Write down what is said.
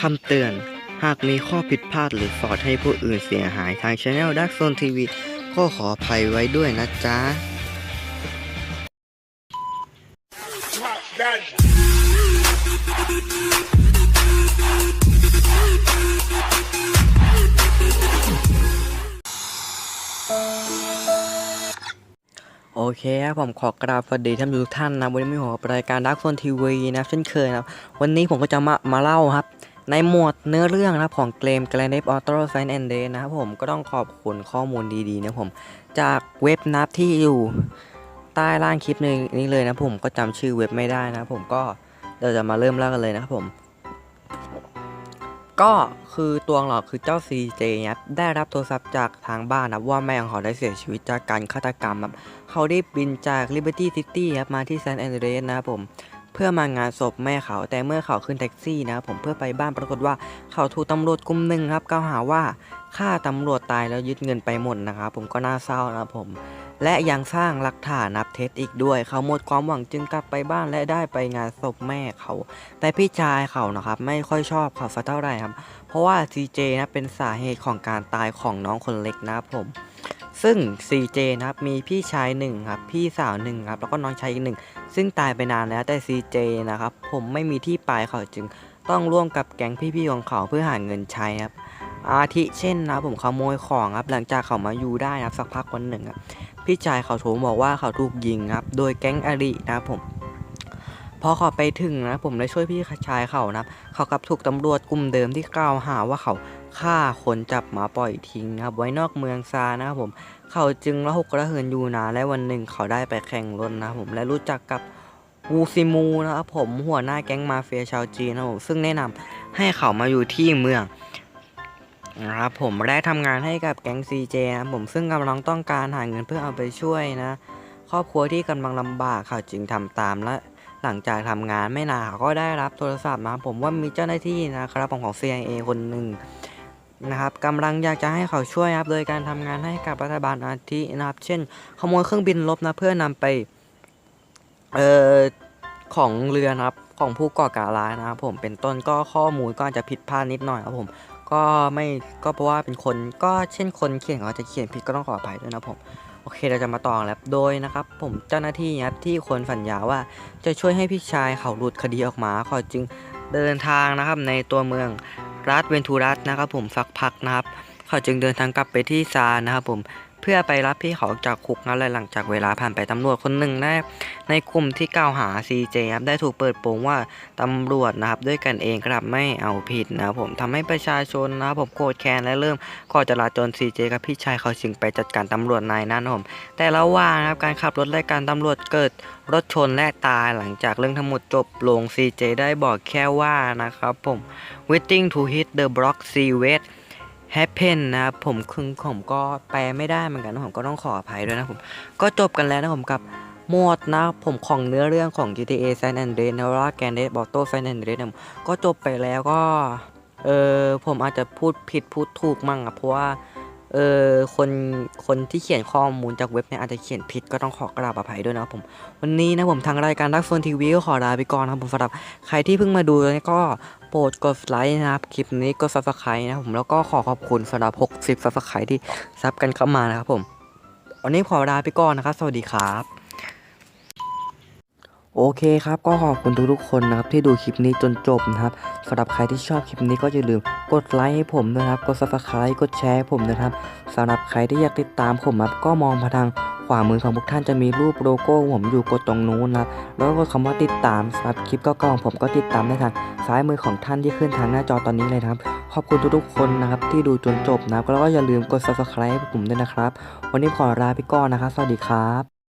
คำเตือน หากมีข้อผิดพลาดหรือสอดให้ผู้อื่นเสียหายทางช anel Dark Zone TV ก็ขออภัยไว้ด้วยนะจ๊ะ โอเคครับผมขอกราบสวัสดีท่านผู้ชมทุกท่านนะวันนี้มีหัวรายการดักโซนทีวีนะเช่นเคยนะครับวันนี้ผมก็จะมามาเล่าครับ ในหมวดเนื้อเรื่องนะครับของเกม Grand Theft Auto San Andreas นะครับผมก็ต้องขอบคุณข้อมูลดีๆนะผม จากเว็บนับที่อยู่ใต้ล่างคลิปนี้นี้เลยนะผมก็จำชื่อเว็บไม่ได้นะผมก็เราจะมาเริ่มเล่ากันเลยนะครับผม ก็คือตัวหลอกคือเจ้า CJ ครับได้รับโทรศัพท์จากทางบ้านนะว่าแม่ของเขาได้เสียชีวิตจากการฆาตกรรมครับเขาได้บินจาก Liberty City ครับมาที่ San Andreas นะครับผม เพื่อมางานศพแม่เขา แต่เมื่อเขาขึ้นแท็กซี่นะผมเพื่อไปบ้านปรากฏว่าเขาถูกตำรวจกลุ่มหนึ่งครับกล่าวหาว่าฆ่าตำรวจตายแล้วยึดเงินไปหมดนะครับผมก็น่าเศร้านะผม และยังสร้างหลักฐานนับเท็จอีกด้วย เขาหมดความหวังจึงกลับไปบ้านและได้ไปงานศพแม่เขา แต่พี่ชายเขานะครับไม่ค่อยชอบเขาสักเท่าไหร่ครับ เพราะว่า CJ นะเป็นสาเหตุของการตายของน้องคนเล็กนะผม ซึ่ง CJ นะครับมีพี่ชายหนึ่งครับพี่สาวหนึ่งครับแล้วก็น้องชายอีกหนึ่งซึ่งตายไปนานแล้วแต่ CJ นะครับผมไม่มีที่ไปเขาจึงต้องร่วมกับแก๊งพี่ๆของเขาเพื่อหาเงินใช้ครับอาทิเช่นนะผมขโมยของครับหลังจากเขามาอยู่ได้นะครับสักพักวันหนึ่งครับพี่ชายเขาโทรบอกว่าเขาถูกยิงครับโดยแก๊งอรินะผม พอเขาไปถึงนะ ผมได้ช่วยพี่ชายเขานะเขากลับถูกตำรวจกลุ่มเดิมที่กล่าวหาว่าเขาฆ่าคนจับมาปล่อยทิ้งนะครับ ไว้นอกเมืองซานะครับผม เขาจึงระหกระเหินอยู่นานและวันหนึ่งเขาได้ไปแข่งรถนะครับผมและรู้จักกับวูซิมูนะครับผมหัวหน้าแก๊งมาเฟียชาวจีนนะผมซึ่งแนะนำให้เขามาอยู่ที่เมืองนะครับผมได้ทำงานให้กับแก๊ง CJ นะผมซึ่งกำลังต้องการหาเงินเพื่อเอาไปช่วยนะ ครอบครัวที่กำลังลำบากเขาจึงทำตามและหลังจากทำงานไม่นานเขาก็ได้รับโทรศัพท์นะผมว่ามีเจ้าหน้าที่นะครับของของ CIA คนหนึ่งนะครับกำลังอยากจะให้เขาช่วยนะครับโดยการทำงานให้กับรัฐบาลอาทินะครับ เช่น ขโมยเครื่องบินลบนะเพื่อนำไปเอ่อของเรือนะครับของผู้ก่อการร้ายนะครับผมเป็นต้นก็ข้อมูลก็อาจจะผิดพลาดนิดหน่อยครับผม ก็ไม่ก็เพราะว่าเป็นคนก็เช่นคนเขียนเขาจะเขียนผิดก็ต้องขออภัยด้วยนะผมโอเคเราจะมาต่อแล้วโดยนะครับ ผมเจ้าหน้าที่นะครับที่คนสัญญาว่าจะช่วยให้พี่ชายเขาหลุดคดีออกมาขอจึงเดินทางนะครับในตัวเมืองรัฐเวนทูรัสนะครับ ผมสักพักนะครับ เขาจึงเดินทางกลับไปที่ซานนะครับผม เพื่อไปรับพี่เขาจากคุกนะและหลังจากเวลาผ่านไปตำรวจคนหนึ่งได้ในกลุ่มที่กล่าวหา CJ ครับได้ถูกเปิดโปงว่าตำรวจนะครับด้วยกันเองกลับไม่เอาผิดนะผมทำให้ประชาชนนะผมโกรธแค้นและเริ่มก่อจราจร CJ กับพี่ชายเขาจึงไปจัดการตำรวจนายนั้นนะผมแต่ระหว่างครับการขับรถและการตำรวจเกิดรถชนและตายหลังจากเรื่องทั้งหมดจบลง CJ ได้บอกแค่ว่านะครับผม waiting to hit the block see wait happen นะครับผมคือผมก็แปลไม่ได้เหมือนกันนะผมก็ต้องขออภัยด้วยนะผมก็จบกันแล้วนะผมกับหมดนะผมของเนื้อเรื่องของ GTA San Andreas นะว่า Grand Theft Auto San Andreas นะก็จบไปแล้วก็เออผมอาจจะพูดผิดพูดถูกมั่งอะเพราะว่า เออคนคนที่เขียนข้อมูลจากเว็บเนี่ยอาจจะเขียนผิดก็ต้องขอกราบอภัยด้วยนะครับผม วันนี้นะผมทางรายการดักโฟนทีวีก็ขอลาไปก่อนนะครับผมสำหรับใครที่เพิ่งมาดูนี่ยก็โปรดกดไลค์นะครับคลิปนี้กด subscribe นะผมแล้วก็ขอขอบคุณสำหรับ 60 subscribe ที่ซับกันเข้ามานะครับผมวันนี้ขอลาไปก่อนนะครับ สวัสดีครับโอเคครับ ก็ขอบคุณทุกๆคนนะครับที่ดูคลิปนี้จนจบนะครับสำหรับใครที่ชอบคลิปนี้ก็อย่าลืม กดไลค์ให้ผมนะครับ กด subscribe กดแชร์ให้ผมนะครับสำหรับใครที่อยากติดตามผมครับก็มองมาทางขวามือของพวกท่านจะมีรูปโลโก้ผมอยู่กดตรงนู้นนะครับแล้วก็กดคำว่าติดตามสำหรับคลิปก่าๆของผมก็ติดตามได้ทางซ้ายมือของท่านที่ขึ้นทางหน้าจอตอนนี้เลยนะครับขอบคุณทุกๆคนนะครับที่ดูจนจบนะครับแล้วก็อย่าลืมกด subscribe ให้ผมด้วยนะครับ วันนี้ขอลาไปก่อนนะครับ สวัสดีครับ